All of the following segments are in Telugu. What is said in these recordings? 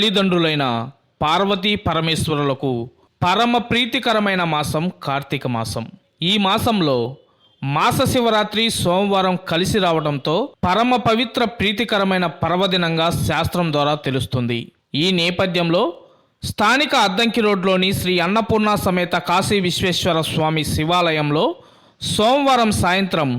తల్లిదండ్రులైన పార్వతీ పరమేశ్వరులకు పరమ ప్రీతికరమైన మాసం కార్తీక మాసం. ఈ మాసంలో మాస శివరాత్రి సోమవారం కలిసి రావడంతో పరమ పవిత్ర ప్రీతికరమైన పర్వదినంగా శాస్త్రం ద్వారా తెలుస్తుంది. ఈ నేపథ్యంలో స్థానిక అద్దంకి రోడ్లోని శ్రీ అన్నపూర్ణ సమేత కాశీ విశ్వేశ్వర స్వామి శివాలయంలో సోమవారం సాయంత్రం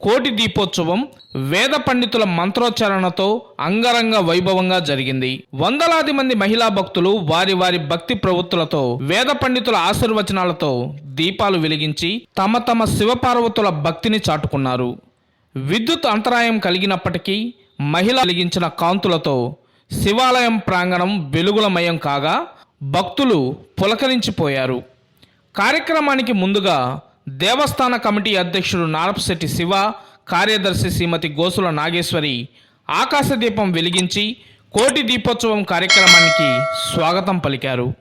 కోటి దీపోత్సవం వేద పండితుల మంత్రోచ్చారణతో అంగరంగ వైభవంగా జరిగింది. వందలాది మంది మహిళా భక్తులు వారి వారి భక్తి ప్రవృత్తులతో వేద పండితుల ఆశీర్వచనాలతో దీపాలు వెలిగించి తమ తమ శివపార్వతుల భక్తిని చాటుకున్నారు. విద్యుత్ అంతరాయం కలిగినప్పటికీ మహిళ వెలిగించిన కాంతులతో శివాలయం ప్రాంగణం వెలుగులమయం కాగా భక్తులు పులకరించిపోయారు. కార్యక్రమానికి ముందుగా దేవస్థాన కమిటీ అధ్యక్షుడు నారపశెట్టి శివ కార్యదర్శి శ్రీమతి గోసుల నాగేశ్వరి ఆకాశదీపం వెలిగించి కోటి దీపోత్సవం కార్యక్రమానికి స్వాగతం పలికారు.